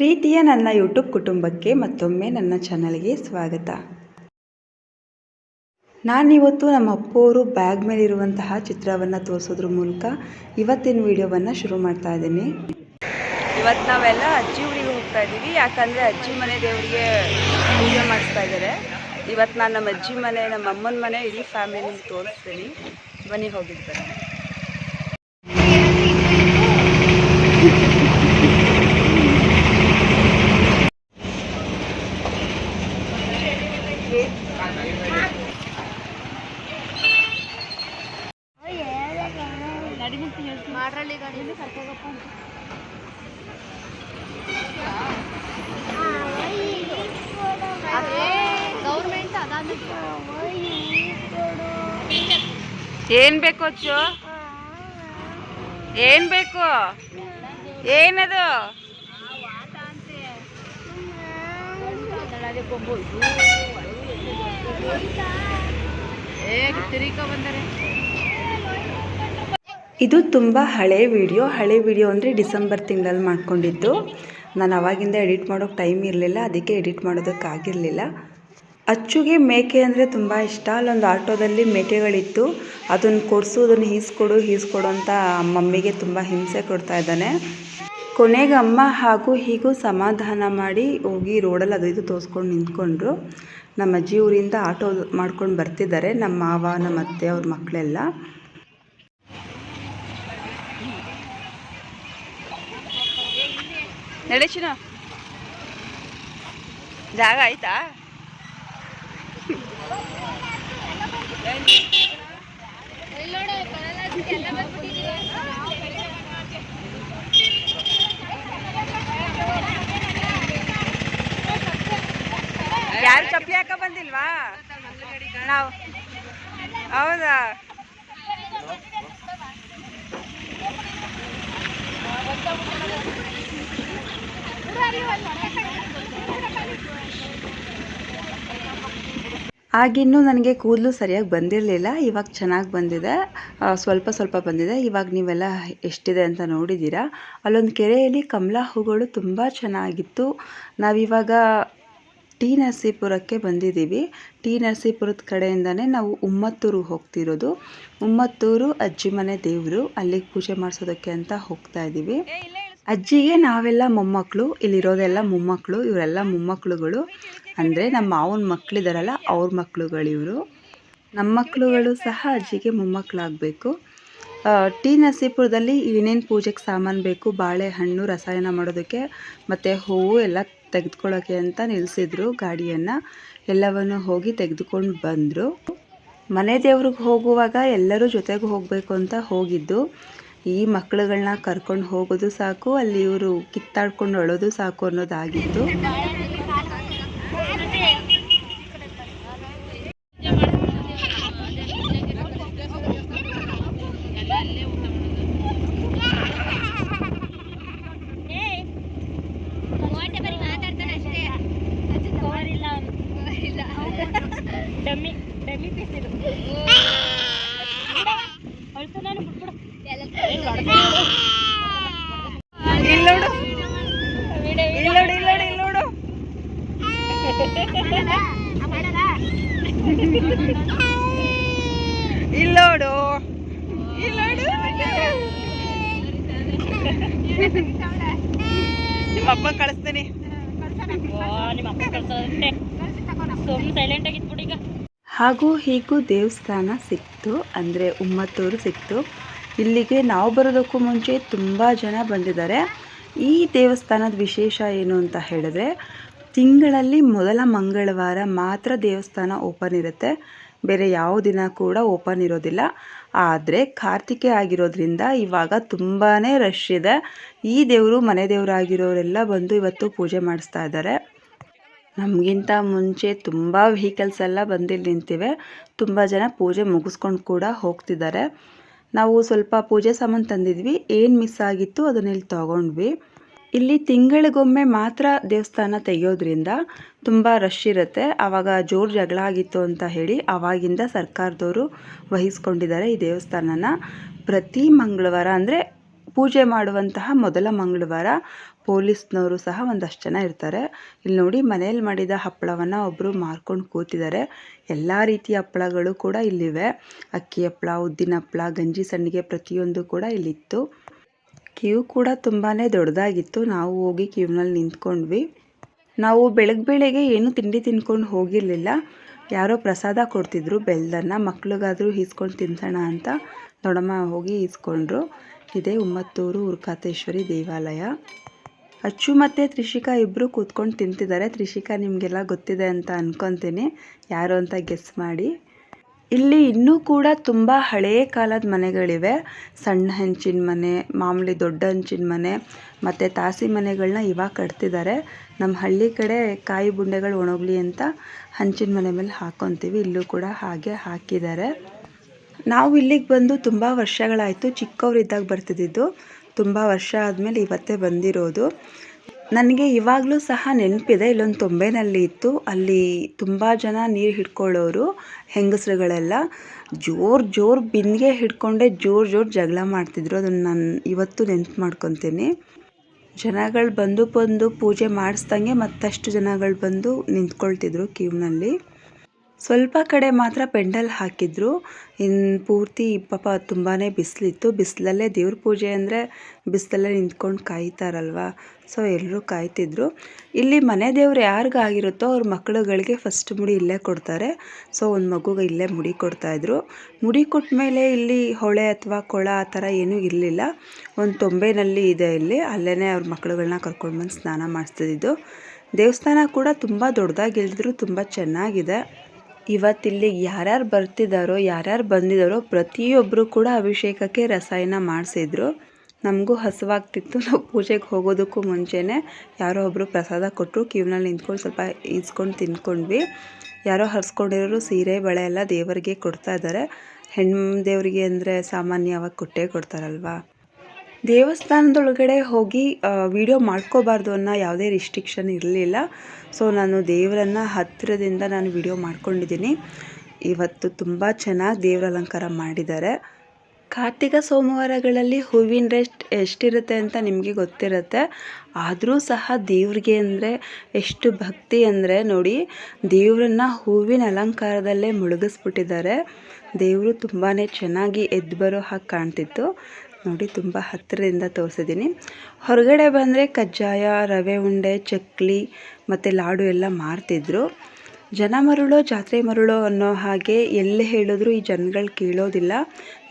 ಪ್ರೀತಿಯ ನನ್ನ ಯೂಟ್ಯೂಬ್ ಕುಟುಂಬಕ್ಕೆ ಮತ್ತೊಮ್ಮೆ ನನ್ನ ಚಾನಲ್ಗೆ ಸ್ವಾಗತ. ನಾನಿವತ್ತು ನಮ್ಮ ಅಪ್ಪವರು ಬ್ಯಾಗ್ ಮೇಲಿರುವಂತಹ ಚಿತ್ರವನ್ನು ತೋರಿಸೋದ್ರ ಮೂಲಕ ಇವತ್ತಿನ ವಿಡಿಯೋವನ್ನು ಶುರು ಮಾಡ್ತಾ ಇದ್ದೀನಿ. ಇವತ್ತು ನಾವೆಲ್ಲ ಅಜ್ಜಿ ಊರಿಗೆ ಹೋಗ್ತಾ ಇದ್ದೀವಿ. ಯಾಕಂದರೆ ಅಜ್ಜಿ ಮನೆ ದೇವರಿಗೆ ಪೂಜೆ ಮಾಡಿಸ್ತಾ ಇದ್ದಾರೆ. ಇವತ್ತು ನಾನು ನಮ್ಮ ಅಜ್ಜಿ ಮನೆ, ನಮ್ಮ ಅಮ್ಮನ ಮನೆ, ಇಡೀ ಫ್ಯಾಮಿಲಿ ತೋರಿಸ್ತೀನಿ. ಬನ್ನಿ ಹೋಗಿರ್ತಾರೆ ಮಾಡ್ರಳ್ಳಿ ಗಾಡಿಯಲ್ಲಿ ಕರ್ಕೋಗಪ್ಪ? ಅಂತ ಗೌರ್ಮೆಂಟ್ ಏನು ಬೇಕು ಅಚ್ಚು ಏನ್ ಬೇಕು? ಏನದು? ಇದು ತುಂಬ ಹಳೆ ವಿಡಿಯೋ. ಹಳೆ ವಿಡಿಯೋ ಅಂದರೆ ಡಿಸೆಂಬರ್ ತಿಂಗಳಲ್ಲಿ ಮಾಡ್ಕೊಂಡಿದ್ದು. ನಾನು ಅವಾಗಿಂದ ಎಡಿಟ್ ಮಾಡೋಕ್ಕೆ ಟೈಮ್ ಇರಲಿಲ್ಲ, ಅದಕ್ಕೆ ಎಡಿಟ್ ಮಾಡೋದಕ್ಕಾಗಿರಲಿಲ್ಲ. ಅಚ್ಚುಗೆ ಮೇಕೆ ಅಂದರೆ ತುಂಬ ಇಷ್ಟ. ಅಲ್ಲೊಂದು ಆಟೋದಲ್ಲಿ ಮೇಕೆಗಳಿತ್ತು. ಅದನ್ನು ಕೊಡಿಸು, ಅದನ್ನು ಹೀಸ್ಕೊಡು ಈಸ್ಕೊಡು ಅಂತ ಮಮ್ಮಿಗೆ ತುಂಬ ಹಿಂಸೆ ಕೊಡ್ತಾ ಇದ್ದಾನೆ. ಕೊನೆಗೆ ಅಮ್ಮ ಹಾಗೂ ಹೀಗೂ ಸಮಾಧಾನ ಮಾಡಿ ಹೋಗಿ ರೋಡಲ್ಲಿ ಅದು ಇದು ತೋರಿಸ್ಕೊಂಡು ನಿಂತ್ಕೊಂಡ್ರು. ನಮ್ಮ ಅಜ್ಜಿ ಊರಿಂದ ಆಟೋ ಮಾಡ್ಕೊಂಡು ಬರ್ತಿದ್ದಾರೆ. ನಮ್ಮ ಮಾವ, ನಮ್ಮ ಅತ್ತೆ, ಅವ್ರ ಮಕ್ಕಳೆಲ್ಲ. ನಡೆಸಿನ ಜಾಗ ಆಯ್ತಾ? ಯಾರು ಚಪ್ಪಲಿ ಹಾಕ ಬಂದಿಲ್ವಾ? ನಾವು. ಹೌದಾ? ಆಗಿನ್ನೂ ನನಗೆ ಕೂದಲು ಸರಿಯಾಗಿ ಬಂದಿರಲಿಲ್ಲ, ಇವಾಗ ಚೆನ್ನಾಗಿ ಬಂದಿದೆ. ಸ್ವಲ್ಪ ಸ್ವಲ್ಪ ಬಂದಿದೆ. ಇವಾಗ ನೀವೆಲ್ಲ ಎಷ್ಟಿದೆ ಅಂತ ನೋಡಿದ್ದೀರಾ. ಅಲ್ಲೊಂದು ಕೆರೆಯಲ್ಲಿ ಕಮಲ ಹೂಗಳು ತುಂಬ ಚೆನ್ನಾಗಿತ್ತು. ನಾವಿವಾಗ ಟಿ ನರಸೀಪುರಕ್ಕೆ ಬಂದಿದ್ದೀವಿ. ಟಿ ನರಸೀಪುರದ ಕಡೆಯಿಂದನೇ ನಾವು ಉಮ್ಮತ್ತೂರು ಹೋಗ್ತಿರೋದು. ಉಮ್ಮತ್ತೂರು ಅಜ್ಜಿ ಮನೆ ದೇವರು, ಅಲ್ಲಿಗೆ ಪೂಜೆ ಮಾಡಿಸೋದಕ್ಕೆ ಅಂತ ಹೋಗ್ತಾ ಇದ್ದೀವಿ. ಅಜ್ಜಿಗೆ ನಾವೆಲ್ಲ ಮೊಮ್ಮಕ್ಕಳು ಇಲ್ಲಿರೋದೆಲ್ಲ ಮೊಮ್ಮಕ್ಕಳು ಇವರೆಲ್ಲ ಮೊಮ್ಮಕ್ಕಳುಗಳು ಅಂದರೆ ನಮ್ಮ ಮಾವನ ಮಕ್ಕಳಿದಾರಲ್ಲ ಅವ್ರ ಮಕ್ಕಳುಗಳು ಇವರು. ನಮ್ಮ ಮಕ್ಕಳುಗಳು ಸಹ ಅಜ್ಜಿಗೆ ಮೊಮ್ಮಕ್ಕಳಾಗಬೇಕು ಟಿ ನರಸೀಪುರದಲ್ಲಿ ಏನೇನು ಪೂಜೆಗೆ ಸಾಮಾನು ಬೇಕು, ಬಾಳೆಹಣ್ಣು, ರಸಾಯನ ಮಾಡೋದಕ್ಕೆ, ಮತ್ತು ಹೂವು ಎಲ್ಲ ತೆಗೆದುಕೊಳ್ಳೋಕ್ಕೆ ಅಂತ ನಿಲ್ಲಿಸಿದ್ರು ಗಾಡಿಯನ್ನು. ಎಲ್ಲವನ್ನು ಹೋಗಿ ತೆಗೆದುಕೊಂಡು ಬಂದರು. ಮನೆ ದೇವ್ರಿಗೆ ಹೋಗುವಾಗ ಎಲ್ಲರೂ ಜೊತೆಗೆ ಹೋಗಬೇಕು ಅಂತ ಹೋಗಿದ್ದು. ಈ ಮಕ್ಕಳುಗಳನ್ನ ಕರ್ಕೊಂಡು ಹೋಗೋದು ಸಾಕು ಅಲ್ಲಿ ಇವರು ಕಿತ್ತಾಡ್ಕೊಂಡು ಅಳೋದು ಸಾಕು ಅನ್ನೋದಾಗಿತ್ತು. వెళ్తున్నాను ఇప్పుడు ಹಾಗೂ ಹೀಗೂ ದೇವಸ್ಥಾನ ಸಿಕ್ತು, ಅಂದರೆ ಉಮ್ಮತ್ತೂರು ಸಿಕ್ತು. ಇಲ್ಲಿಗೆ ನಾವು ಬರೋದಕ್ಕೂ ಮುಂಚೆ ತುಂಬ ಜನ ಬಂದಿದ್ದಾರೆ. ಈ ದೇವಸ್ಥಾನದ ವಿಶೇಷ ಏನು ಅಂತ ಹೇಳಿದ್ರೆ, ತಿಂಗಳಲ್ಲಿ ಮೊದಲ ಮಂಗಳವಾರ ಮಾತ್ರ ದೇವಸ್ಥಾನ ಓಪನ್ ಇರುತ್ತೆ. ಬೇರೆ ಯಾವ ದಿನ ಕೂಡ ಓಪನ್ ಇರೋದಿಲ್ಲ. ಆದರೆ ಕಾರ್ತಿಕೆ ಆಗಿರೋದ್ರಿಂದ ಇವಾಗ ತುಂಬಾ ರಶ್ ಇದೆ. ಈ ದೇವರು ಮನೆ ದೇವರಾಗಿರೋರೆಲ್ಲ ಬಂದು ಇವತ್ತು ಪೂಜೆ ಮಾಡಿಸ್ತಾ ಇದ್ದಾರೆ. ನಮಗಿಂತ ಮುಂಚೆ ತುಂಬ ವೆಹಿಕಲ್ಸ್ ಎಲ್ಲ ಬಂದಿಲ್ಲಿ ನಿಂತಿವೆ. ತುಂಬ ಜನ ಪೂಜೆ ಮುಗಿಸ್ಕೊಂಡು ಕೂಡ ಹೋಗ್ತಿದ್ದಾರೆ. ನಾವು ಸ್ವಲ್ಪ ಪೂಜೆ ಸಾಮಾನು ತಂದಿದ್ವಿ. ಏನು ಮಿಸ್ ಆಗಿತ್ತು ಅದನ್ನ ಇಲ್ಲಿ ತೊಗೊಂಡ್ವಿ. ಇಲ್ಲಿ ತಿಂಗಳಿಗೊಮ್ಮೆ ಮಾತ್ರ ದೇವಸ್ಥಾನ ತೆಗೆಯೋದ್ರಿಂದ ತುಂಬ ರಶ್ ಇರುತ್ತೆ. ಆವಾಗ ಜೋರು ಜಗಳ ಆಗಿತ್ತು ಅಂತ ಹೇಳಿ ಆವಾಗಿಂದ ಸರ್ಕಾರದವರು ವಹಿಸ್ಕೊಂಡಿದ್ದಾರೆ ಈ ದೇವಸ್ಥಾನನ. ಪ್ರತಿ ಮಂಗಳವಾರ ಅಂದರೆ ಪೂಜೆ ಮಾಡುವಂತಹ ಮೊದಲ ಮಂಗಳವಾರ ಪೊಲೀಸ್ನವರು ಸಹ ಒಂದಷ್ಟು ಜನ ಇರ್ತಾರೆ. ಇಲ್ಲಿ ನೋಡಿ ಮನೆಯಲ್ಲಿ ಮಾಡಿದ ಹಪ್ಪಳವನ್ನು ಒಬ್ಬರು ಮಾರ್ಕೊಂಡು ಕೂತಿದ್ದಾರೆ ಎಲ್ಲ ರೀತಿಯ ಹಪ್ಪಳಗಳು ಕೂಡ ಇಲ್ಲಿವೆ. ಅಕ್ಕಿ ಹಪ್ಪಳ, ಉದ್ದಿನ ಹಪ್ಪಳ, ಗಂಜಿ ಸಣ್ಣಿಗೆ ಪ್ರತಿಯೊಂದು ಕೂಡ ಇಲ್ಲಿತ್ತು. ಕ್ಯೂ ಕೂಡ ತುಂಬಾ ದೊಡ್ಡದಾಗಿತ್ತು. ನಾವು ಹೋಗಿ ಕ್ಯೂನಲ್ಲಿ ನಿಂತ್ಕೊಂಡ್ವಿ. ನಾವು ಬೆಳಗ್ಗೆ ಬೆಳಗ್ಗೆ ಏನು ತಿಂಡಿ ತಿನ್ಕೊಂಡು ಹೋಗಿರಲಿಲ್ಲ. ಯಾರೋ ಪ್ರಸಾದ ಕೊಡ್ತಿದ್ರು ಬೆಲ್ಲದನ್ನ ಮಕ್ಳಿಗಾದರೂ ಈಸ್ಕೊಂಡು ತಿನ್ಸೋಣ ಅಂತ ದೊಡ್ಡಮ್ಮ ಹೋಗಿ ಈಸ್ಕೊಂಡ್ರು. ಇದೇ ಉಮ್ಮತ್ತೂರು ಉರ್ಕಾತೇಶ್ವರಿ ದೇವಾಲಯ. ಅಚ್ಚು ಮತ್ತು ತ್ರಿಷಿಕಾ ಇಬ್ಬರು ಕೂತ್ಕೊಂಡು ತಿಂತಿದ್ದಾರೆ. ತ್ರಿಷಿಕಾ ನಿಮಗೆಲ್ಲ ಗೊತ್ತಿದೆ ಅಂತ ಅನ್ಕೊಂತೀನಿ. ಯಾರು ಅಂತ ಗೆಸ್ ಮಾಡಿ. ಇಲ್ಲಿ ಇನ್ನೂ ಕೂಡ ತುಂಬ ಹಳೆಯ ಕಾಲದ ಮನೆಗಳಿವೆ. ಸಣ್ಣ ಹೆಂಚಿನ ಮನೆ, ಮಾಮೂಲಿ ದೊಡ್ಡ ಹಂಚಿನ ಮನೆ, ಮತ್ತು ತಾಸಿ ಮನೆಗಳನ್ನ ಇವಾಗ ಕಟ್ತಿದ್ದಾರೆ. ನಮ್ಮ ಹಳ್ಳಿ ಕಡೆ ಕಾಯಿ ಬುಂಡೆಗಳು ಒಣಗಲಿ ಅಂತ ಹಂಚಿನ ಮನೆ ಮೇಲೆ ಹಾಕ್ಕೊತೀವಿ ಇಲ್ಲೂ ಕೂಡ ಹಾಗೆ ಹಾಕಿದ್ದಾರೆ. ನಾವು ಇಲ್ಲಿಗೆ ಬಂದು ತುಂಬ ವರ್ಷಗಳಾಯಿತು ಚಿಕ್ಕವರಿದ್ದಾಗ ಬರ್ತಿದ್ದಿದ್ದು ತುಂಬ ವರ್ಷ ಆದಮೇಲೆ ಇವತ್ತೇ ಬಂದಿರೋದು. ನನಗೆ ಇವಾಗಲೂ ಸಹ ನೆನಪಿದೆ, ಇಲ್ಲೊಂದು ತೊಂಬೆನಲ್ಲಿ ಇತ್ತು. ಅಲ್ಲಿ ತುಂಬ ಜನ ನೀರು ಹಿಡ್ಕೊಳ್ಳೋರು, ಹೆಂಗಸರುಗಳೆಲ್ಲ ಜೋರು ಜೋರು ಬಿಂದಿಗೆ ಹಿಡ್ಕೊಂಡೆ ಜೋರು ಜೋರು ಜಗಳ ಮಾಡ್ತಿದ್ರು. ಅದನ್ನು ನಾನು ಇವತ್ತು ನೆನ್ಪು ಮಾಡ್ಕೊತೀನಿ. ಜನಗಳು ಬಂದು ಬಂದು ಪೂಜೆ ಮಾಡಿಸ್ದಂಗೆ ಮತ್ತಷ್ಟು ಜನಗಳು ಬಂದು ನಿಂತ್ಕೊಳ್ತಿದ್ರು ಕ್ಯೂನಲ್ಲಿ. ಸ್ವಲ್ಪ ಕಡೆ ಮಾತ್ರ ಪೆಂಡಲ್ ಹಾಕಿದ್ರು. ಇನ್ನು ಪೂರ್ತಿ ಪಾಪ ತುಂಬಾ ಬಿಸಿಲಿತ್ತು. ಬಿಸಿಲಲ್ಲೇ ದೇವ್ರ ಪೂಜೆ ಅಂದರೆ ಬಿಸಿಲಲ್ಲೇ ನಿಂತ್ಕೊಂಡು ಕಾಯ್ತಾರಲ್ವ? ಸೊ ಎಲ್ಲರೂ ಕಾಯ್ತಿದ್ರು. ಇಲ್ಲಿ ಮನೆ ದೇವ್ರು ಯಾರಿಗಾಗಿರುತ್ತೋ ಅವ್ರ ಮಕ್ಕಳುಗಳಿಗೆ ಫಸ್ಟ್ ಮುಡಿ ಇಲ್ಲೇ ಕೊಡ್ತಾರೆ. ಸೊ ಒಂದು ಮಗುಗೆ ಇಲ್ಲೇ ಮುಡಿ ಕೊಡ್ತಾಯಿದ್ರು. ಮುಡಿ ಕೊಟ್ಟ ಮೇಲೆ ಇಲ್ಲಿ ಹೊಳೆ ಅಥವಾ ಕೊಳ ಆ ಥರ ಏನೂ ಇರಲಿಲ್ಲ. ಒಂದು ತೊಂಬೆನಲ್ಲಿ ಇದೆ ಇಲ್ಲಿ. ಅಲ್ಲೇ ಅವ್ರ ಮಕ್ಕಳುಗಳನ್ನ ಕರ್ಕೊಂಡು ಬಂದು ಸ್ನಾನ ಮಾಡಿಸ್ತಿದ್ದು ದೇವಸ್ಥಾನ ಕೂಡ ತುಂಬ ದೊಡ್ಡದಾಗಿ ಇಳಿದ್ರು ತುಂಬ ಚೆನ್ನಾಗಿದೆ. ಇವತ್ತಿಲ್ಲಿ ಯಾರ್ಯಾರು ಬರ್ತಿದ್ದಾರೋ ಯಾರ್ಯಾರು ಬಂದಿದ್ದಾರೋ ಪ್ರತಿಯೊಬ್ಬರು ಕೂಡ ಅಭಿಷೇಕಕ್ಕೆ ರಸಾಯನ ಮಾಡಿಸಿದ್ರು. ನಮಗೂ ಹಸಿವಾಗ್ತಿತ್ತು. ನಾವು ಪೂಜೆಗೆ ಹೋಗೋದಕ್ಕೂ ಮುಂಚೆನೇ ಯಾರೋ ಒಬ್ಬರು ಪ್ರಸಾದ ಕೊಟ್ಟರು ಕ್ಯೂನಲ್ಲಿ ನಿಂತ್ಕೊಂಡು ಸ್ವಲ್ಪ ಈಸ್ಕೊಂಡು ತಿಂದ್ಕೊಂಡ್ವಿ ಯಾರೋ ಹರಿಸ್ಕೊಂಡಿರೋರು ಸೀರೆ, ಬಳೆ ಎಲ್ಲ ದೇವರಿಗೆ ಕೊಡ್ತಾ ಇದ್ದಾರೆ ಹೆಣ್ಣು ದೇವರಿಗೆ ಅಂದರೆ ಸಾಮಾನ್ಯವಾಗಿ ಕೊಟ್ಟೇ ಕೊಡ್ತಾರಲ್ವಾ? ದೇವಸ್ಥಾನದೊಳಗಡೆ ಹೋಗಿ ವಿಡಿಯೋ ಮಾಡ್ಕೋಬಾರ್ದು ಅನ್ನೋ ಯಾವುದೇ ರಿಸ್ಟ್ರಿಕ್ಷನ್ ಇರಲಿಲ್ಲ. ಸೊ ನಾನು ದೇವರನ್ನು ಹತ್ತಿರದಿಂದ ನಾನು ವಿಡಿಯೋ ಮಾಡ್ಕೊಂಡಿದ್ದೀನಿ. ಇವತ್ತು ತುಂಬ ಚೆನ್ನಾಗಿ ದೇವರ ಅಲಂಕಾರ ಮಾಡಿದ್ದಾರೆ. ಕಾರ್ತಿಕ ಸೋಮವಾರಗಳಲ್ಲಿ ಹೂವಿನ ರೆಸ್ಟ್ ಎಷ್ಟಿರುತ್ತೆ ಅಂತ ನಿಮಗೆ ಗೊತ್ತಿರುತ್ತೆ. ಆದರೂ ಸಹ ದೇವ್ರಿಗೆ ಅಂದರೆ ಎಷ್ಟು ಭಕ್ತಿ ಅಂದರೆ ನೋಡಿ, ದೇವರನ್ನ ಹೂವಿನ ಅಲಂಕಾರದಲ್ಲೇ ಮುಳುಗಿಸ್ಬಿಟ್ಟಿದ್ದಾರೆ. ದೇವರು ತುಂಬಾ ಚೆನ್ನಾಗಿ ಎದ್ದು ಬರೋ ಹಾಗೆ ಕಾಣ್ತಿತ್ತು. ನೋಡಿ, ತುಂಬ ಹತ್ತಿರದಿಂದ ತೋರಿಸಿದ್ದೀನಿ. ಹೊರಗಡೆ ಬಂದರೆ ಕಜ್ಜಾಯ, ರವೆ ಉಂಡೆ, ಚಕ್ಲಿ ಮತ್ತು ಲಾಡು ಎಲ್ಲ ಮಾರ್ತಿದ್ರು. ಜನ ಮರುಳೋ, ಜಾತ್ರೆ ಮರುಳೋ ಅನ್ನೋ ಹಾಗೆ ಎಲ್ಲಿ ಹೇಳಿದ್ರು ಈ ಜನಗಳು ಕೇಳೋದಿಲ್ಲ.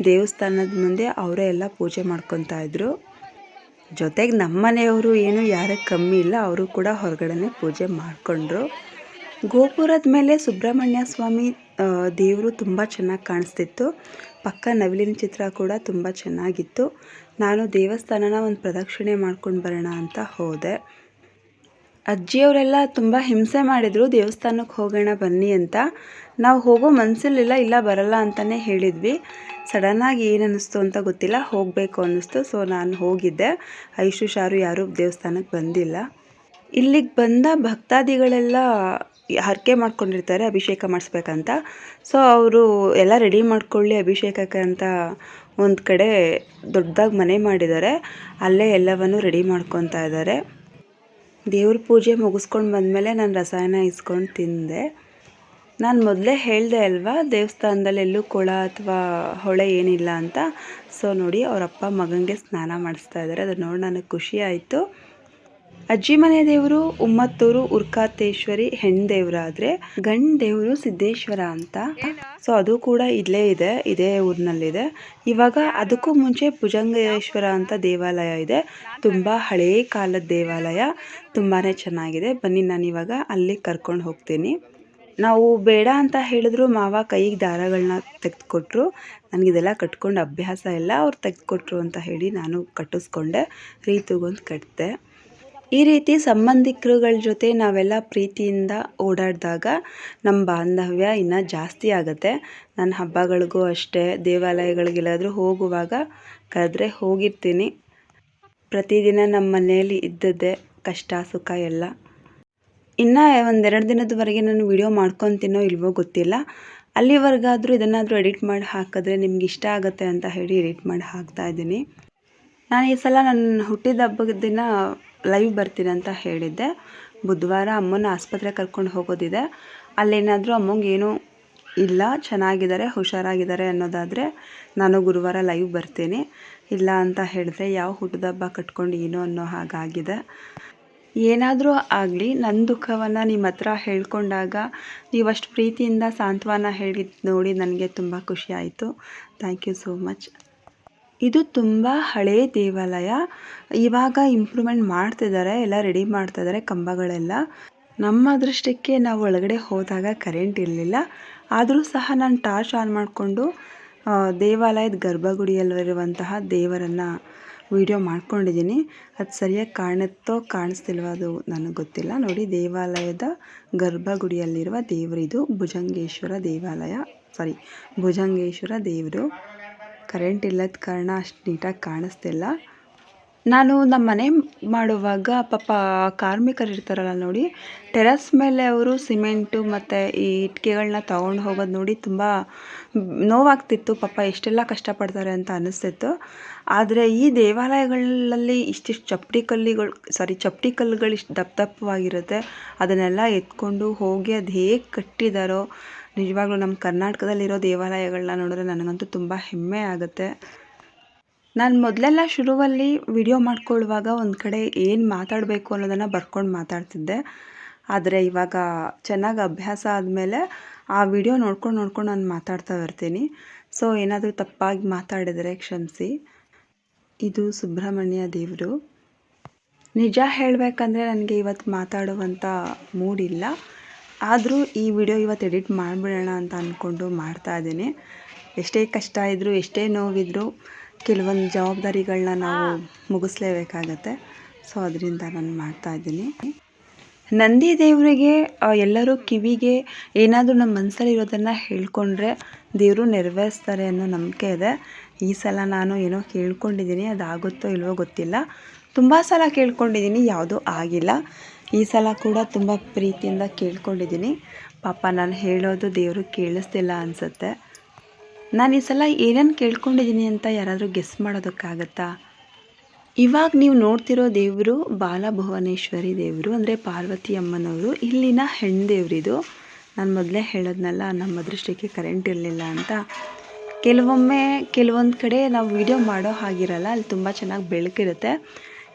ದೇವಸ್ಥಾನದ ಮುಂದೆ ಅವರೇ ಎಲ್ಲ ಪೂಜೆ ಮಾಡ್ಕೊತಾ ಇದ್ರು. ಜೊತೆಗೆ ನಮ್ಮ ಮನೆಯವರು ಏನು ಯಾರೇ ಕಮ್ಮಿ ಇಲ್ಲ, ಅವರು ಕೂಡ ಹೊರಗಡೆ ಪೂಜೆ ಮಾಡಿಕೊಂಡ್ರು. ಗೋಪುರದ ಮೇಲೆ ಸುಬ್ರಹ್ಮಣ್ಯ ಸ್ವಾಮಿ ದೇವರು ತುಂಬ ಚೆನ್ನಾಗಿ ಕಾಣಿಸ್ತಿತ್ತು. ಪಕ್ಕ ನವಿಲಿನ ಚಿತ್ರ ಕೂಡ ತುಂಬ ಚೆನ್ನಾಗಿತ್ತು. ನಾನು ದೇವಸ್ಥಾನನ ಒಂದು ಪ್ರದಕ್ಷಿಣೆ ಮಾಡ್ಕೊಂಡು ಬರೋಣ ಅಂತ ಹೋದೆ. ಅಜ್ಜಿಯವರೆಲ್ಲ ತುಂಬ ಹಿಂಸೆ ಮಾಡಿದರು ದೇವಸ್ಥಾನಕ್ಕೆ ಹೋಗೋಣ ಬನ್ನಿ ಅಂತ. ನಾವು ಹೋಗೋ ಮನಸ್ಸಲ್ಲಿಲ್ಲ ಇಲ್ಲ ಬರಲ್ಲ ಅಂತಲೇ ಹೇಳಿದ್ವಿ. ಸಡನ್ನಾಗಿ ಏನು ಅನ್ನಿಸ್ತು ಅಂತ ಗೊತ್ತಿಲ್ಲ, ಹೋಗಬೇಕು ಅನ್ನಿಸ್ತು ಸೊ ನಾನು ಹೋಗಿದ್ದೆ. ಐಶು ಶಾರು ಯಾರೂ ದೇವಸ್ಥಾನಕ್ಕೆ ಬಂದಿಲ್ಲ. ಇಲ್ಲಿಗೆ ಬಂದ ಭಕ್ತಾದಿಗಳೆಲ್ಲ ಹರಕೆ ಮಾಡ್ಕೊಂಡಿರ್ತಾರೆ, ಅಭಿಷೇಕ ಮಾಡಿಸ್ಬೇಕಂತ. ಸೊ ಅವರು ಎಲ್ಲ ರೆಡಿ ಮಾಡ್ಕೊಳ್ಳಿ ಅಭಿಷೇಕಕ್ಕೆ ಅಂತ ಒಂದು ಕಡೆ ದೊಡ್ಡದಾಗಿ ಮನೆ ಮಾಡಿದ್ದಾರೆ. ಅಲ್ಲೇ ಎಲ್ಲವನ್ನು ರೆಡಿ ಮಾಡ್ಕೊತಾ ಇದ್ದಾರೆ. ದೇವ್ರ ಪೂಜೆ ಮುಗಿಸ್ಕೊಂಡು ಬಂದಮೇಲೆ ನಾನು ರಸಾಯನ ಇಸ್ಕೊಂಡು ತಿಂದೆ. ನಾನು ಮೊದಲೇ ಹೇಳಿದೆ ಅಲ್ವಾ, ದೇವಸ್ಥಾನದಲ್ಲಿ ಎಲ್ಲೂ ಕೊಳ ಅಥವಾ ಹೊಳೆ ಏನಿಲ್ಲ ಅಂತ. ಸೊ ನೋಡಿ ಅವರ ಅಪ್ಪ ಮಗನಿಗೆ ಸ್ನಾನ ಮಾಡಿಸ್ತಾ ಇದ್ದಾರೆ. ಅದನ್ನು ನೋಡಿ ನನಗೆ ಖುಷಿ ಆಯಿತು. ಅಜ್ಜಿ ಮನೆ ದೇವರು, ಉಮ್ಮತ್ತೂರು, ಉರ್ಕಾತೇಶ್ವರಿ ಹೆಣ್ಣು ದೇವರಾದ್ರೆ ಗಂಡ ದೇವರು ಸಿದ್ದೇಶ್ವರ ಅಂತ. ಸೊ ಅದು ಕೂಡ ಇಲ್ಲೇ ಇದೆ, ಇದೇ ಊರಿನಲ್ಲಿದೆ. ಇವಾಗ ಅದಕ್ಕೂ ಮುಂಚೆ ಭುಜಂಗೇಶ್ವರ ಅಂತ ದೇವಾಲಯ ಇದೆ. ತುಂಬಾ ಹಳೇ ಕಾಲದ ದೇವಾಲಯ, ತುಂಬಾನೇ ಚೆನ್ನಾಗಿದೆ. ಬನ್ನಿ, ನಾನು ಇವಾಗ ಅಲ್ಲಿ ಕರ್ಕೊಂಡು ಹೋಗ್ತೀನಿ. ನಾವು ಬೇಡ ಅಂತ ಹೇಳಿದ್ರು ಮಾವ ಕೈಗೆ ದಾರಗಳನ್ನ ತೆಗೆದುಕೊಟ್ರು. ನನಗಿದೆಲ್ಲ ಕಟ್ಕೊಂಡು ಅಭ್ಯಾಸ ಇಲ್ಲ, ಅವ್ರು ತೆಗೆದುಕೊಟ್ರು ಅಂತ ಹೇಳಿ ನಾನು ಕಟ್ಟಿಸ್ಕೊಂಡೆ, ರೀತಿಗೊಂದು ಕಟ್ಟಿದೆ ಈ ರೀತಿ ಸಂಬಂಧಿಕರುಗಳ ಜೊತೆ ನಾವೆಲ್ಲ ಪ್ರೀತಿಯಿಂದ ಓಡಾಡಿದಾಗ ನಮ್ಮ ಬಾಂಧವ್ಯ ಇನ್ನೂ ಜಾಸ್ತಿ ಆಗುತ್ತೆ. ನನ್ನ ಹಬ್ಬಗಳಿಗೂ ಅಷ್ಟೇ, ದೇವಾಲಯಗಳಿಗೆಲ್ಲಾದರೂ ಹೋಗುವಾಗ ಕರೆದ್ರೆ ಹೋಗಿರ್ತೀನಿ. ಪ್ರತಿದಿನ ನಮ್ಮ ಮನೆಯಲ್ಲಿ ಇದ್ದದ್ದೇ ಕಷ್ಟ, ಸುಖ ಎಲ್ಲ. ಇನ್ನೂ ಒಂದೆರಡು ದಿನದವರೆಗೆ ನಾನು ವಿಡಿಯೋ ಮಾಡ್ಕೊತೀನೋ ಇಲ್ವೋ ಗೊತ್ತಿಲ್ಲ. ಅಲ್ಲಿವರೆಗಾದರೂ ಇದನ್ನಾದರೂ ಎಡಿಟ್ ಮಾಡಿ ಹಾಕಿದ್ರೆ ನಿಮ್ಗೆ ಇಷ್ಟ ಆಗುತ್ತೆ ಅಂತ ಹೇಳಿ ಎಡಿಟ್ ಮಾಡಿ ಹಾಕ್ತಾ ಇದ್ದೀನಿ. ನಾನು ಈ ಸಲ ನನ್ನ ಹುಟ್ಟಿದ ಹಬ್ಬದ ದಿನ ಲೈವ್ ಬರ್ತೀನಿ ಅಂತ ಹೇಳಿದ್ದೆ. ಬುಧವಾರ ಅಮ್ಮನ ಆಸ್ಪತ್ರೆ ಕರ್ಕೊಂಡು ಹೋಗೋದಿದೆ. ಅಲ್ಲೇನಾದರೂ ಅಮ್ಮಂಗೆ ಏನೂ ಇಲ್ಲ, ಚೆನ್ನಾಗಿದ್ದಾರೆ, ಹುಷಾರಾಗಿದ್ದಾರೆ ಅನ್ನೋದಾದರೆ ನಾನು ಗುರುವಾರ ಲೈವ್ ಬರ್ತೀನಿ. ಇಲ್ಲ ಅಂತ ಹೇಳಿದ್ರೆ ಯಾವ ಹುಟ್ಟದಬ್ಬ ಕಟ್ಕೊಂಡು ಏನೋ ಅನ್ನೋ ಹಾಗಾಗಿದೆ. ಏನಾದರೂ ಆಗಲಿ ನನ್ನ ದುಃಖವನ್ನು ನಿಮ್ಮ ಹತ್ರ ಹೇಳ್ಕೊಂಡಾಗ ನೀವಷ್ಟು ಪ್ರೀತಿಯಿಂದ ಸಾಂತ್ವನ ಹೇಳಿದ್ದು ನೋಡಿ ನನಗೆ ತುಂಬ ಖುಷಿ ಆಯಿತು. ಥ್ಯಾಂಕ್ ಯು ಸೋ ಮಚ್ ಇದು ತುಂಬ ಹಳೆ ದೇವಾಲಯ. ಇವಾಗ ಇಂಪ್ರೂವ್ಮೆಂಟ್ ಮಾಡ್ತಿದ್ದಾರೆ ಎಲ್ಲ ರೆಡಿ ಮಾಡ್ತಿದ್ದಾರೆ ಕಂಬಗಳೆಲ್ಲ. ನಮ್ಮ ಅದೃಷ್ಟಕ್ಕೆ ನಾವು ಒಳಗಡೆ ಹೋದಾಗ ಕರೆಂಟ್ ಇರಲಿಲ್ಲ. ಆದರೂ ಸಹ ನಾನು ಟಾರ್ಚ್ ಆನ್ ಮಾಡಿಕೊಂಡು ದೇವಾಲಯದ ಗರ್ಭಗುಡಿಯಲ್ಲಿರುವಂತಹ ದೇವರನ್ನು ವಿಡಿಯೋ ಮಾಡ್ಕೊಂಡಿದ್ದೀನಿ ಅದು ಸರಿಯಾಗಿ ಕಾಣುತ್ತೋ ಕಾಣಿಸ್ತಿಲ್ವೋ ಅದು ನನಗೆ ಗೊತ್ತಿಲ್ಲ. ನೋಡಿ, ದೇವಾಲಯದ ಗರ್ಭಗುಡಿಯಲ್ಲಿರುವ ದೇವರಿದು ಭುಜಂಗೇಶ್ವರ ದೇವಾಲಯ. ಸಾರಿ ಭುಜಂಗೇಶ್ವರ ದೇವರು. ಕರೆಂಟ್ ಇಲ್ಲದ ಕಾರಣ ಅಷ್ಟು ನೀಟಾಗಿ ಕಾಣಿಸ್ತಿಲ್ಲ. ನಾನು ನಮ್ಮ ಮನೆ ಮಾಡುವಾಗ ಪಾಪ ಕಾರ್ಮಿಕರು ಇರ್ತಾರಲ್ಲ ನೋಡಿ ಟೆರಸ್ ಮೇಲೆ ಅವರು ಸಿಮೆಂಟು ಮತ್ತು ಈ ಇಟ್ಟಿಗೆಗಳನ್ನ ತೊಗೊಂಡು ಹೋಗೋದು ನೋಡಿ ತುಂಬ ನೋವಾಗ್ತಿತ್ತು. ಪಾಪ ಎಷ್ಟೆಲ್ಲ ಕಷ್ಟಪಡ್ತಾರೆ ಅಂತ ಅನಿಸ್ತಿತ್ತು. ಆದರೆ ಈ ದೇವಾಲಯಗಳಲ್ಲಿ ಇಷ್ಟಿಷ್ಟು ಚಪ್ಪಡಿ ಕಲ್ಲಿಗಳು ಸಾರಿ ಚಪ್ಪಡಿ ಕಲ್ಲುಗಳು ಇಷ್ಟು ದಪ್ಪ ದಪ್ಪವಾಗಿರುತ್ತೆ. ಅದನ್ನೆಲ್ಲ ಎತ್ಕೊಂಡು ಹೋಗಿ ಅದು ಹೇಗೆ ಕಟ್ಟಿದಾರೋ ನಿಜವಾಗ್ಲೂ ನಮ್ಮ ಕರ್ನಾಟಕದಲ್ಲಿರೋ ದೇವಾಲಯಗಳನ್ನ ನೋಡಿದ್ರೆ ನನಗಂತೂ ತುಂಬ ಹೆಮ್ಮೆ ಆಗುತ್ತೆ. ನಾನು ಮೊದಲೆಲ್ಲ ಶುರುವಲ್ಲಿ ವಿಡಿಯೋ ಮಾಡ್ಕೊಳ್ಳುವಾಗ ಒಂದು ಕಡೆ ಏನು ಮಾತಾಡಬೇಕು ಅನ್ನೋದನ್ನು ಬರ್ಕೊಂಡು ಮಾತಾಡ್ತಿದ್ದೆ. ಆದರೆ ಇವಾಗ ಚೆನ್ನಾಗಿ ಅಭ್ಯಾಸ ಆದಮೇಲೆ ಆ ವಿಡಿಯೋ ನೋಡ್ಕೊಂಡು ನೋಡ್ಕೊಂಡು ನಾನು ಮಾತಾಡ್ತಾ ಬರ್ತೀನಿ ಸೊ ಏನಾದರೂ ತಪ್ಪಾಗಿ ಮಾತಾಡಿದರೆ ಕ್ಷಮಿಸಿ. ಇದು ಸುಬ್ರಹ್ಮಣ್ಯ ದೇವರು. ನಿಜ ಹೇಳಬೇಕಂದ್ರೆ ನನಗೆ ಇವತ್ತು ಮಾತಾಡುವಂಥ ಮೂಡಿಲ್ಲ ಆದರೂ ಈ ವಿಡಿಯೋ ಇವತ್ತು ಎಡಿಟ್ ಮಾಡಿಬಿಡೋಣ ಅಂತ ಅಂದ್ಕೊಂಡು ಮಾಡ್ತಾ ಇದ್ದೀನಿ. ಎಷ್ಟೇ ಕಷ್ಟ ಇದ್ದರೂ ಎಷ್ಟೇ ನೋವಿದ್ರೂ ಕೆಲವೊಂದು ಜವಾಬ್ದಾರಿಗಳನ್ನ ನಾವು ಮುಗಿಸ್ಲೇಬೇಕಾಗತ್ತೆ. ಸೊ ಅದರಿಂದ ನಾನು ಮಾಡ್ತಾ ಇದ್ದೀನಿ. ನಂದಿ ದೇವರಿಗೆ ಎಲ್ಲರೂ ಕಿವಿಗೆ ಏನಾದರೂ ನಮ್ಮ ಮನಸ್ಸಲ್ಲಿ ಇರೋದನ್ನು ಹೇಳ್ಕೊಂಡ್ರೆ ದೇವರು ನೆರವೇರಿಸ್ತಾರೆ ಅನ್ನೋ ನಂಬಿಕೆ ಇದೆ. ಈ ಸಲ ನಾನು ಏನೋ ಕೇಳ್ಕೊಂಡಿದ್ದೀನಿ ಅದು ಆಗುತ್ತೋ ಇಲ್ವೋ ಗೊತ್ತಿಲ್ಲ. ತುಂಬ ಸಲ ಕೇಳ್ಕೊಂಡಿದ್ದೀನಿ, ಯಾವುದೂ ಆಗಿಲ್ಲ. ಈ ಸಲ ಕೂಡ ತುಂಬ ಪ್ರೀತಿಯಿಂದ ಕೇಳ್ಕೊಂಡಿದ್ದೀನಿ. ಪಾಪ ನಾನು ಹೇಳೋದು ದೇವರು ಕೇಳಿಸ್ತಿಲ್ಲ ಅನಿಸುತ್ತೆ. ನಾನು ಈ ಸಲ ಏನೇನು ಕೇಳ್ಕೊಂಡಿದ್ದೀನಿ ಅಂತ ಯಾರಾದರೂ ಗೆಸ್ ಮಾಡೋದಕ್ಕಾಗತ್ತಾ? ಇವಾಗ ನೀವು ನೋಡ್ತಿರೋ ದೇವರು ಬಾಲಭುವನೇಶ್ವರಿ ದೇವರು, ಅಂದರೆ ಪಾರ್ವತಿ ಅಮ್ಮನವರು, ಇಲ್ಲಿನ ಹೆಣ್ಣು ನಾನು ಮೊದಲೇ ಹೇಳೋದ್ನಲ್ಲ, ನಮ್ಮ ಅದೃಷ್ಟಕ್ಕೆ ಕರೆಂಟ್ ಇರಲಿಲ್ಲ ಅಂತ. ಕೆಲವೊಮ್ಮೆ, ಕೆಲವೊಂದು ಕಡೆ ನಾವು ವಿಡಿಯೋ ಮಾಡೋ ಹಾಗಿರಲ್ಲ, ಅಲ್ಲಿ ತುಂಬ ಚೆನ್ನಾಗಿ ಬೆಳಕಿರುತ್ತೆ.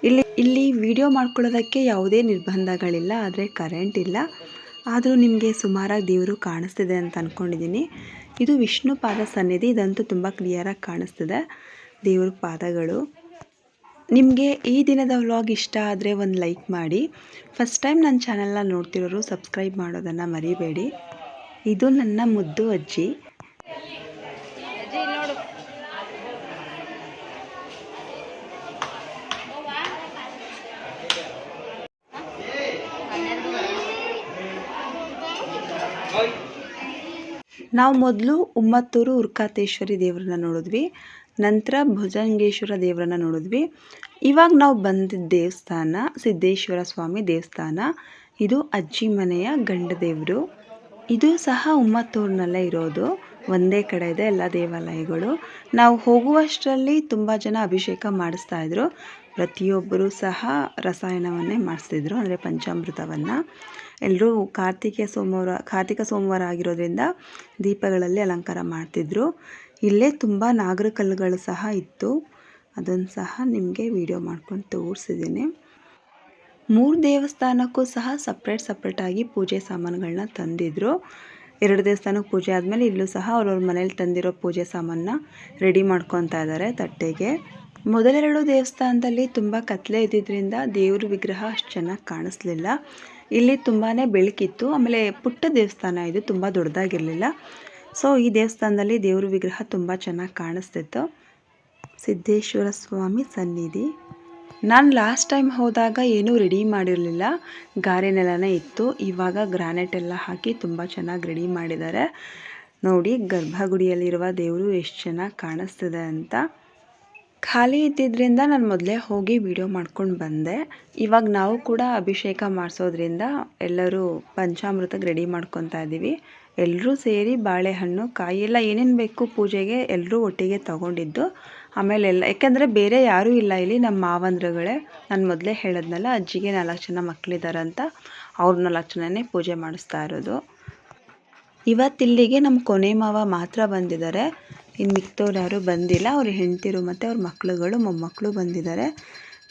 ಇಲ್ಲಿ ಇಲ್ಲಿ ವಿಡಿಯೋ ಮಾಡ್ಕೊಳ್ಳೋದಕ್ಕೆ ಯಾವುದೇ ನಿರ್ಬಂಧಗಳಿಲ್ಲ, ಆದರೆ ಕರೆಂಟ್ ಇಲ್ಲ. ಆದರೂ ನಿಮಗೆ ಸುಮಾರಾಗಿ ದೇವರು ಕಾಣಿಸ್ತಿದೆ ಅಂತ ಅಂದ್ಕೊಂಡಿದ್ದೀನಿ ಇದು ವಿಷ್ಣು ಪಾದ ಸನ್ನಿಧಿ, ಇದಂತೂ ತುಂಬ ಕ್ಲಿಯರಾಗಿ ಕಾಣಿಸ್ತಿದೆ, ದೇವ್ರ ಪಾದಗಳು. ನಿಮಗೆ ಈ ದಿನದ ವ್ಲಾಗ್ ಇಷ್ಟ ಆದರೆ ಒಂದು ಲೈಕ್ ಮಾಡಿ. ಫಸ್ಟ್ ಟೈಮ್ ನನ್ನ ಚಾನಲ್ನ ನೋಡ್ತಿರೋರು ಸಬ್ಸ್ಕ್ರೈಬ್ ಮಾಡೋದನ್ನು ಮರಿಬೇಡಿ. ಇದು ನನ್ನ ಮುದ್ದು ಅಜ್ಜಿ. ನಾವು ಮೊದಲು ಉಮ್ಮತ್ತೂರು ಉರ್ಕಾತೇಶ್ವರಿ ದೇವ್ರನ್ನ ನೋಡಿದ್ವಿ. ನಂತರ ಭುಜಂಗೇಶ್ವರ ದೇವರನ್ನ ನೋಡಿದ್ವಿ. ಇವಾಗ ನಾವು ಬಂದಿದ್ದ ದೇವಸ್ಥಾನ ಸಿದ್ದೇಶ್ವರ ಸ್ವಾಮಿ ದೇವಸ್ಥಾನ. ಇದು ಅಜ್ಜಿ ಮನೆಯ ಗಂಡ ದೇವರು. ಇದು ಸಹ ಉಮ್ಮತ್ತೂರಿನಲ್ಲೇ ಇರೋದು. ಒಂದೇ ಕಡೆ ಇದೆ ಎಲ್ಲ ದೇವಾಲಯಗಳು. ನಾವು ಹೋಗುವಷ್ಟರಲ್ಲಿ ತುಂಬ ಜನ ಅಭಿಷೇಕ ಮಾಡಿಸ್ತಾ ಇದ್ರು. ಪ್ರತಿಯೊಬ್ಬರೂ ಸಹ ರಸಾಯನವನ್ನೇ ಮಾಡಿಸ್ತಿದ್ರು, ಅಂದರೆ ಪಂಚಾಮೃತವನ್ನು. ಎಲ್ಲರೂ ಕಾರ್ತಿಕೇಯ ಸೋಮವಾರ, ಕಾರ್ತಿಕ ಸೋಮವಾರ ಆಗಿರೋದ್ರಿಂದ ದೀಪಗಳಲ್ಲಿ ಅಲಂಕಾರ ಮಾಡ್ತಿದ್ರು. ಇಲ್ಲೇ ತುಂಬ ನಾಗರ ಕಲ್ಲುಗಳು ಸಹ ಇತ್ತು. ಅದನ್ನು ಸಹ ನಿಮಗೆ ವಿಡಿಯೋ ಮಾಡ್ಕೊಂಡು ತೋರಿಸಿದ್ದೀನಿ. ಮೂರು ದೇವಸ್ಥಾನಕ್ಕೂ ಸಹ ಸಪ್ರೇಟ್ ಸಪ್ರೇಟಾಗಿ ಪೂಜೆ ಸಾಮಾನುಗಳನ್ನ ತಂದಿದ್ರು. ಎರಡು ದೇವಸ್ಥಾನಕ್ಕೆ ಪೂಜೆ ಆದಮೇಲೆ ಇಲ್ಲೂ ಸಹ ಅವ್ರವ್ರ ಮನೇಲಿ ತಂದಿರೋ ಪೂಜೆ ಸಾಮಾನನ್ನ ರೆಡಿ ಮಾಡ್ಕೊತಾ ಇದ್ದಾರೆ ತಟ್ಟೆಗೆ. ಮೊದಲೆರಡು ದೇವಸ್ಥಾನದಲ್ಲಿ ತುಂಬ ಕತ್ಲೆ ಇದ್ದಿದ್ದರಿಂದ ದೇವ್ರ ವಿಗ್ರಹ ಅಷ್ಟು ಚೆನ್ನಾಗಿ ಕಾಣಿಸ್ಲಿಲ್ಲ. ಇಲ್ಲಿ ತುಂಬಾ ಬೆಳಕಿತ್ತು. ಆಮೇಲೆ ಪುಟ್ಟ ದೇವಸ್ಥಾನ ಇದು ತುಂಬ ದೊಡ್ಡದಾಗಿರಲಿಲ್ಲ. ಸೊ ಈ ದೇವಸ್ಥಾನದಲ್ಲಿ ದೇವ್ರ ವಿಗ್ರಹ ತುಂಬ ಚೆನ್ನಾಗಿ ಕಾಣಿಸ್ತಿತ್ತು. ಸಿದ್ದೇಶ್ವರ ಸ್ವಾಮಿ ಸನ್ನಿಧಿ. ನಾನು ಲಾಸ್ಟ್ ಟೈಮ್ ಹೋದಾಗ ಏನೂ ರೆಡಿ ಮಾಡಿರಲಿಲ್ಲ. ಗಾರೆ ನೆಲನೇ ಇತ್ತು. ಇವಾಗ ಗ್ರಾನೈಟ್ ಎಲ್ಲ ಹಾಕಿ ತುಂಬ ಚೆನ್ನಾಗಿ ರೆಡಿ ಮಾಡಿದ್ದಾರೆ. ನೋಡಿ, ಗರ್ಭಗುಡಿಯಲ್ಲಿರುವ ದೇವರು ಎಷ್ಟು ಚೆನ್ನಾಗಿ ಕಾಣಿಸ್ತಿದೆ ಅಂತ. ಖಾಲಿ ಇದ್ದಿದ್ದರಿಂದ ನಾನು ಮೊದಲೇ ಹೋಗಿ ವಿಡಿಯೋ ಮಾಡ್ಕೊಂಡು ಬಂದೆ. ಇವಾಗ ನಾವು ಕೂಡ ಅಭಿಷೇಕ ಮಾಡಿಸೋದ್ರಿಂದ ಎಲ್ಲರೂ ಪಂಚಾಮೃತಕ್ಕೆ ರೆಡಿ ಮಾಡ್ಕೊತಾ ಇದ್ದೀವಿ ಎಲ್ಲರೂ ಸೇರಿ ಬಾಳೆಹಣ್ಣು, ಕಾಯಿ ಎಲ್ಲ ಏನೇನು ಬೇಕು ಪೂಜೆಗೆ ಎಲ್ಲರೂ ಒಟ್ಟಿಗೆ ತಗೊಂಡಿದ್ದು. ಆಮೇಲೆ ಎಲ್ಲ ಯಾಕೆಂದರೆ ಬೇರೆ ಯಾರೂ ಇಲ್ಲ ಇಲ್ಲಿ ನಮ್ಮ ಮಾವಂದ್ರಗಳೇ. ನಾನು ಮೊದಲೇ ಹೇಳಿದ್ನಲ್ಲ, ಅಜ್ಜಿಗೆ ನಾಲ್ಕು ಜನ ಮಕ್ಕಳಿದ್ದಾರಂತ ಅವ್ರ ನಾಲ್ಕು ಜನನೇ ಪೂಜೆ ಮಾಡಿಸ್ತಾ ಇರೋದು. ಇವತ್ತಿಲ್ಲಿಗೆ ನಮ್ಮ ಕೊನೆ ಮಾವ ಮಾತ್ರ ಬಂದಿದ್ದಾರೆ ಇನ್ನು ಮಿಕ್ತವ್ರು ಯಾರೂ ಬಂದಿಲ್ಲ. ಅವ್ರ ಹೆಂಡತಿರು ಮತ್ತು ಅವ್ರ ಮಕ್ಕಳುಗಳು ಮೊಮ್ಮಕ್ಕಳು ಬಂದಿದ್ದಾರೆ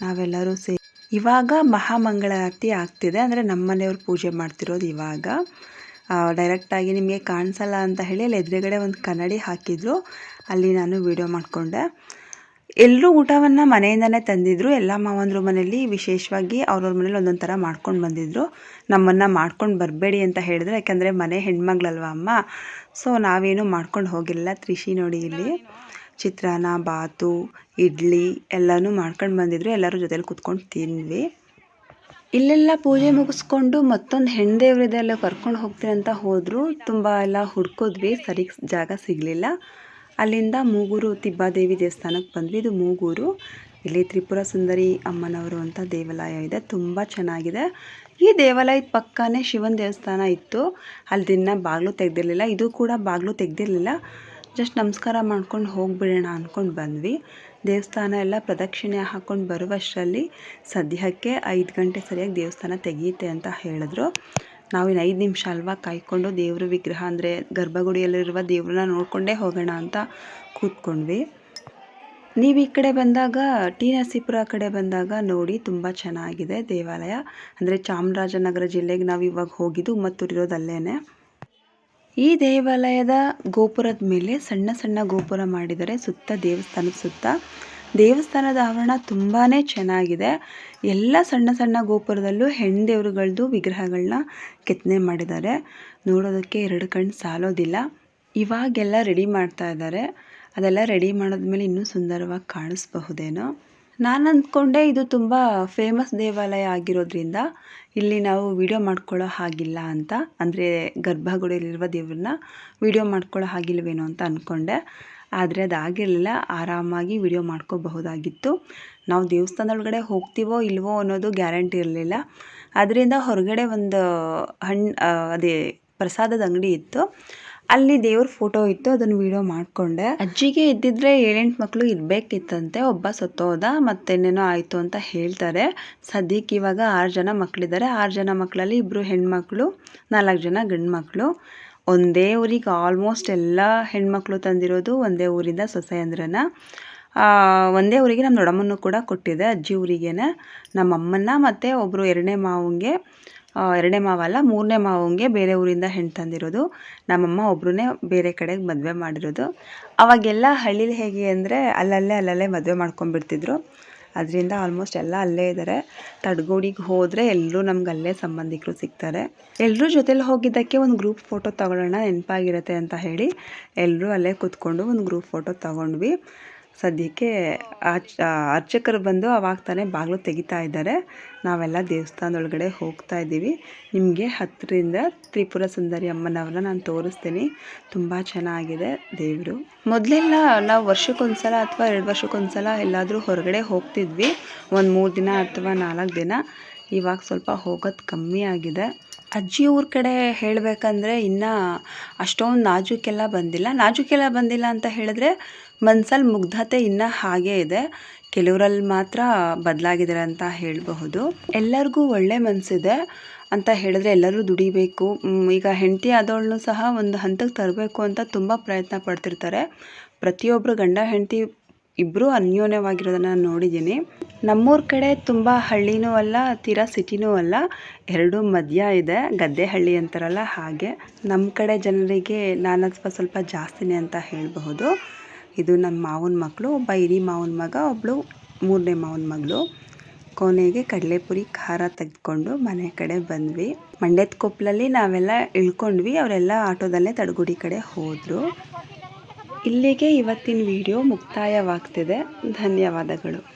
ನಾವೆಲ್ಲರೂ ಸೇರಿ. ಇವಾಗ ಮಹಾಮಂಗಳಾರತಿ ಆಗ್ತಿದೆ. ಅಂದರೆ ನಮ್ಮ ಮನೆಯವ್ರು ಪೂಜೆ ಮಾಡ್ತಿರೋದು ಇವಾಗ. ಡೈರೆಕ್ಟಾಗಿ ನಿಮಗೆ ಕಾಣಿಸಲ್ಲ ಅಂತ ಹೇಳಿ ಅಲ್ಲಿ ಎದುರುಗಡೆ ಒಂದು ಕನ್ನಡಿ ಹಾಕಿದ್ರು. ಅಲ್ಲಿ ನಾನು ವಿಡಿಯೋ ಮಾಡಿಕೊಂಡೆ. ಎಲ್ಲರೂ ಊಟವನ್ನು ಮನೆಯಿಂದನೇ ತಂದಿದ್ರು. ಎಲ್ಲ ಮಾವಂದ್ರ ಮನೇಲಿ ವಿಶೇಷವಾಗಿ ಅವ್ರವ್ರ ಮನೇಲಿ ಒಂದೊಂದು ಥರ ಮಾಡ್ಕೊಂಡು ಬಂದಿದ್ರು. ನಮ್ಮನ್ನು ಮಾಡ್ಕೊಂಡು ಬರಬೇಡಿ ಅಂತ ಹೇಳಿದ್ರು. ಯಾಕಂದರೆ ಮನೆ ಹೆಣ್ಮಗಳಲ್ವಾ ಅಮ್ಮ? ಸೊ ನಾವೇನು ಮಾಡ್ಕೊಂಡು ಹೋಗಿಲ್ಲ. ತ್ರಿಷಿ ನೋಡಿ ಇಲ್ಲಿ ಚಿತ್ರಾನ್ನ, ಬಾತು, ಇಡ್ಲಿ ಎಲ್ಲನೂ ಮಾಡ್ಕೊಂಡು ಬಂದಿದ್ರು. ಎಲ್ಲರೂ ಜೊತೆಲಿ ಕುತ್ಕೊಂಡು ತಿಂದ್ವಿ. ಇಲ್ಲೆಲ್ಲ ಪೂಜೆ ಮುಗಿಸ್ಕೊಂಡು ಮತ್ತೊಂದು ಹೆಣ್ಣು ದೇವ್ರಿದೆ ಅಲ್ಲ ಕರ್ಕೊಂಡು ಹೋಗ್ತೀನಿ ಅಂತ ಹೋದರು. ತುಂಬ ಎಲ್ಲ ಹುಡ್ಕೋದ್ವಿ. ಸರಿ ಜಾಗ ಸಿಗಲಿಲ್ಲ. ಅಲ್ಲಿಂದ ಮೂಗೂರು ತಿಬ್ಬಾದೇವಿ ದೇವಸ್ಥಾನಕ್ಕೆ ಬಂದ್ವಿ. ಇದು ಮೂಗೂರು. ಇಲ್ಲಿ ತ್ರಿಪುರ ಸುಂದರಿ ಅಮ್ಮನವರು ಅಂತ ದೇವಾಲಯ ಇದೆ. ತುಂಬ ಚೆನ್ನಾಗಿದೆ. ಈ ದೇವಾಲಯದ ಪಕ್ಕನೇ ಶಿವನ ದೇವಸ್ಥಾನ ಇತ್ತು. ಅಲ್ಲಿ ದಿನ ಬಾಗಿಲು ತೆಗೆದಿರಲಿಲ್ಲ. ಇದು ಕೂಡ ಬಾಗಿಲು ತೆಗೆದಿರಲಿಲ್ಲ. ಜಸ್ಟ್ ನಮಸ್ಕಾರ ಮಾಡ್ಕೊಂಡು ಹೋಗಿಬಿಡೋಣ ಅಂದ್ಕೊಂಡು ಬಂದ್ವಿ. ದೇವಸ್ಥಾನ ಎಲ್ಲ ಪ್ರದಕ್ಷಿಣೆ ಹಾಕ್ಕೊಂಡು ಬರುವಷ್ಟರಲ್ಲಿ ಸದ್ಯಕ್ಕೆ ಐದು ಗಂಟೆ ಸರಿಯಾಗಿ ದೇವಸ್ಥಾನ ತೆಗೆಯುತ್ತೆ ಅಂತ ಹೇಳಿದ್ರು. ನಾವಿನ್ನು ಐದು ನಿಮಿಷ ಅಲ್ವಾ ಕಾಯ್ಕೊಂಡು ದೇವ್ರ ವಿಗ್ರಹ ಅಂದರೆ ಗರ್ಭಗುಡಿಯಲ್ಲಿರುವ ದೇವ್ರನ್ನ ನೋಡಿಕೊಂಡೇ ಹೋಗೋಣ ಅಂತ ಕೂತ್ಕೊಂಡ್ವಿ. ನೀವು ಈ ಕಡೆ ಬಂದಾಗ, ಟಿ ನರಸೀಪುರ ಕಡೆ ಬಂದಾಗ ನೋಡಿ ತುಂಬ ಚೆನ್ನಾಗಿದೆ ದೇವಾಲಯ. ಅಂದರೆ ಚಾಮರಾಜನಗರ ಜಿಲ್ಲೆಗೆ ನಾವು ಇವಾಗ ಹೋಗಿದ್ದು ಮತ್ತೂರಿರೋದು ಅಲ್ಲೇ ಈ ದೇವಾಲಯದ ಗೋಪುರದ ಮೇಲೆ ಸಣ್ಣ ಸಣ್ಣ ಗೋಪುರ ಮಾಡಿದ್ದಾರೆ, ಸುತ್ತ ದೇವಸ್ಥಾನದ ಸುತ್ತ. ದೇವಸ್ಥಾನದ ಆವರಣ ತುಂಬಾ ಚೆನ್ನಾಗಿದೆ. ಎಲ್ಲ ಸಣ್ಣ ಸಣ್ಣ ಗೋಪುರದಲ್ಲೂ ಹೆಣ್ಣು ವಿಗ್ರಹಗಳನ್ನ ಕೆತ್ತನೆ ಮಾಡಿದ್ದಾರೆ. ನೋಡೋದಕ್ಕೆ ಎರಡು ಕಣ್ಣು ಸಾಲೋದಿಲ್ಲ. ಇವಾಗೆಲ್ಲ ರೆಡಿ ಮಾಡ್ತಾ ಇದ್ದಾರೆ. ಅದೆಲ್ಲ ರೆಡಿ ಮಾಡಿದ್ಮೇಲೆ ಇನ್ನೂ ಸುಂದರವಾಗಿ ಕಾಣಿಸ್ಬಹುದೇನೋ. ನಾನು ಅಂದ್ಕೊಂಡೆ ಇದು ತುಂಬ ಫೇಮಸ್ ದೇವಾಲಯ ಆಗಿರೋದ್ರಿಂದ ಇಲ್ಲಿ ನಾವು ವಿಡಿಯೋ ಮಾಡ್ಕೊಳ್ಳೋ ಹಾಗಿಲ್ಲ ಅಂತ. ಅಂದರೆ ಗರ್ಭಗುಡಿಯಲ್ಲಿರುವ ದೇವ್ರನ್ನ ವಿಡಿಯೋ ಮಾಡ್ಕೊಳ್ಳೋ ಹಾಗಿಲ್ವೇನೋ ಅಂತ ಅಂದ್ಕೊಂಡೆ ಆದರೆ ಅದಾಗಿರಲಿಲ್ಲ, ಆರಾಮಾಗಿ ವಿಡಿಯೋ ಮಾಡ್ಕೋಬಹುದಾಗಿತ್ತು. ನಾವು ದೇವಸ್ಥಾನದೊಳಗಡೆ ಹೋಗ್ತೀವೋ ಇಲ್ವೋ ಅನ್ನೋದು ಗ್ಯಾರಂಟಿ ಇರಲಿಲ್ಲ. ಅದರಿಂದ ಹೊರಗಡೆ ಒಂದು ಹಣ್ಣು ಅದೇ ಪ್ರಸಾದದ ಅಂಗಡಿ ಇತ್ತು. ಅಲ್ಲಿ ದೇವ್ರ ಫೋಟೋ ಇತ್ತು, ಅದನ್ನು ವಿಡಿಯೋ ಮಾಡಿಕೊಂಡೆ. ಅಜ್ಜಿಗೆ ಇದ್ದಿದ್ರೆ ಏಳೆಂಟು ಮಕ್ಕಳು ಇರಬೇಕಿತ್ತಂತೆ, ಒಬ್ಬ ಸತ್ತೋದ, ಮತ್ತೇನೇನೋ ಆಯಿತು ಅಂತ ಹೇಳ್ತಾರೆ. ಸದ್ಯಕ್ಕೆ ಇವಾಗ ಆರು ಜನ ಮಕ್ಕಳಿದ್ದಾರೆ ಆರು ಜನ ಮಕ್ಕಳಲ್ಲಿ ಇಬ್ಬರು ಹೆಣ್ಮಕ್ಳು, ನಾಲ್ಕು ಜನ ಗಂಡು ಮಕ್ಕಳು ಒಂದೇ ಊರಿಗೆ ಆಲ್ಮೋಸ್ಟ್ ಎಲ್ಲ ಹೆಣ್ಮಕ್ಳು ತಂದಿರೋದು ಒಂದೇ ಊರಿಂದ ಸೊಸೆಯಂದ್ರನ. ಒಂದೇ ಊರಿಗೆ ನಮ್ಮ ದೊಡ್ಡಮ್ಮನೂ ಕೂಡ ಕೊಟ್ಟಿದೆ, ಅಜ್ಜಿ ಊರಿಗೇನೆ. ನಮ್ಮಮ್ಮನ ಮತ್ತು ಒಬ್ಬರು ಎರಡನೇ ಮಾವಂಗೆ. ಎರಡನೇ ಮಾವ ಅಲ್ಲ, ಮೂರನೇ ಮಾವಂಗೆ ಬೇರೆ ಊರಿಂದ ಹೆಣ್ಣು ತಂದಿರೋದು. ನಮ್ಮಮ್ಮ ಒಬ್ಬರನ್ನೇ ಬೇರೆ ಕಡೆಗೆ ಮದುವೆ ಮಾಡಿರೋದು. ಅವಾಗೆಲ್ಲ ಹಳ್ಳೀಲಿ ಹೇಗೆ ಅಂದರೆ ಅಲ್ಲಲ್ಲೇ ಅಲ್ಲಲ್ಲೇ ಮದುವೆ ಮಾಡ್ಕೊಂಡ್ಬಿಡ್ತಿದ್ರು. ಅದರಿಂದ ಆಲ್ಮೋಸ್ಟ್ ಎಲ್ಲ ಅಲ್ಲೇ ಇದ್ದಾರೆ ತಡ್ಗೋಡಿಗೆ ಹೋದರೆ ಎಲ್ಲರೂ ನಮ್ಗೆ ಅಲ್ಲೇ ಸಂಬಂಧಿಕರು ಸಿಗ್ತಾರೆ. ಎಲ್ಲರೂ ಜೊತೆಲಿ ಹೋಗಿದ್ದಕ್ಕೆ ಒಂದು ಗ್ರೂಪ್ ಫೋಟೋ ತಗೊಳ್ಳೋಣ ನೆನಪಾಗಿರುತ್ತೆ ಅಂತ ಹೇಳಿ ಎಲ್ಲರೂ ಅಲ್ಲೇ ಕೂತ್ಕೊಂಡು ಒಂದು ಗ್ರೂಪ್ ಫೋಟೋ ತಗೊಂಡ್ವಿ. ಸದ್ಯಕ್ಕೆ ಆಚ್ ಅರ್ಚಕರು ಬಂದು ಅವಾಗ ತಾನೇ ಬಾಗಿಲು ತೆಗಿತಾ ಇದ್ದಾರೆ. ನಾವೆಲ್ಲ ದೇವಸ್ಥಾನದೊಳಗಡೆ ಹೋಗ್ತಾ ಇದ್ದೀವಿ. ನಿಮಗೆ ಹತ್ತರಿಂದ ತ್ರಿಪುರ ಸುಂದರಿ ಅಮ್ಮನವ್ರನ್ನ ನಾನು ತೋರಿಸ್ತೀನಿ. ತುಂಬ ಚೆನ್ನಾಗಿದೆ ದೇವರು. ಮೊದಲೆಲ್ಲ ನಾವು ವರ್ಷಕ್ಕೊಂದ್ಸಲ ಅಥವಾ ಎರಡು ವರ್ಷಕ್ಕೊಂದ್ಸಲ ಎಲ್ಲಾದರೂ ಹೊರಗಡೆ ಹೋಗ್ತಿದ್ವಿ. ಒಂದು ಮೂರು ದಿನ ಅಥವಾ ನಾಲ್ಕು ದಿನ. ಇವಾಗ ಸ್ವಲ್ಪ ಹೋಗೋದು ಕಮ್ಮಿ ಆಗಿದೆ. ಅಜ್ಜಿ ಊರ ಕಡೆ ಹೇಳಬೇಕಂದ್ರೆ ಇನ್ನೂ ಅಷ್ಟೊಂದು ನಾಜೂಕೆಲ್ಲ ಬಂದಿಲ್ಲ. ನಾಜೂಕೆಲ್ಲ ಬಂದಿಲ್ಲ ಅಂತ ಹೇಳಿದ್ರೆ ಮನ್ಸಲ್ಲಿ ಮುಗ್ಧತೆ ಇನ್ನೂ ಹಾಗೇ ಇದೆ. ಕೆಲವರಲ್ಲಿ ಮಾತ್ರ ಬದಲಾಗಿದ್ದಾರೆ ಅಂತ ಹೇಳಬಹುದು. ಎಲ್ಲರಿಗೂ ಒಳ್ಳೆ ಮನಸ್ಸಿದೆ ಅಂತ ಹೇಳಿದ್ರೆ ಎಲ್ಲರೂ ದುಡಿಬೇಕು. ಈಗ ಹೆಂಡತಿ ಆದವಳನ್ನು ಸಹ ಒಂದು ಹಂತಕ್ಕೆ ತರಬೇಕು ಅಂತ ತುಂಬ ಪ್ರಯತ್ನ ಪಡ್ತಿರ್ತಾರೆ. ಪ್ರತಿಯೊಬ್ಬರು ಗಂಡ ಹೆಂಡತಿ ಇಬ್ಬರೂ ಅನ್ಯೋನ್ಯವಾಗಿರೋದನ್ನು ನಾನು ನೋಡಿದ್ದೀನಿ. ನಮ್ಮೂರ ಕಡೆ ತುಂಬ ಹಳ್ಳಿನೂ ಅಲ್ಲ, ತೀರಾ ಸಿಟಿನೂ ಅಲ್ಲ, ಎರಡೂ ಮಧ್ಯ ಇದೆ. ಗದ್ದೆ ಹಳ್ಳಿ ಅಂತಾರಲ್ಲ ಹಾಗೆ. ನಮ್ಮ ಕಡೆ ಜನರಿಗೆ ನಾನತ್ವ ಸ್ವಲ್ಪ ಜಾಸ್ತಿನೇ ಅಂತ ಹೇಳಬಹುದು. ಇದು ನಮ್ಮ ಮಾವನ ಮಕ್ಕಳು ಒಬ್ಬ ಹಿರಿ ಮಾವನ ಮಗ ಒಬ್ಬಳು ಮೂರನೇ ಮಾವನ ಮಗಳು. ಕೊನೆಗೆ ಕಡಲೆಪುರಿ ಖಾರ ತೆಗೆದುಕೊಂಡು ಮನೆ ಕಡೆ ಬಂದ್ವಿ. ಮಂಡ್ಯದ ಕೊಪ್ಪಲಲ್ಲಿ ನಾವೆಲ್ಲ ಇಳ್ಕೊಂಡ್ವಿ, ಅವರೆಲ್ಲ ಆಟೋದಲ್ಲೇ ತಡಗುಡಿ ಕಡೆ ಹೋದರು. ಇಲ್ಲಿಗೆ ಇವತ್ತಿನ ವಿಡಿಯೋ ಮುಕ್ತಾಯವಾಗ್ತಿದೆ. ಧನ್ಯವಾದಗಳು.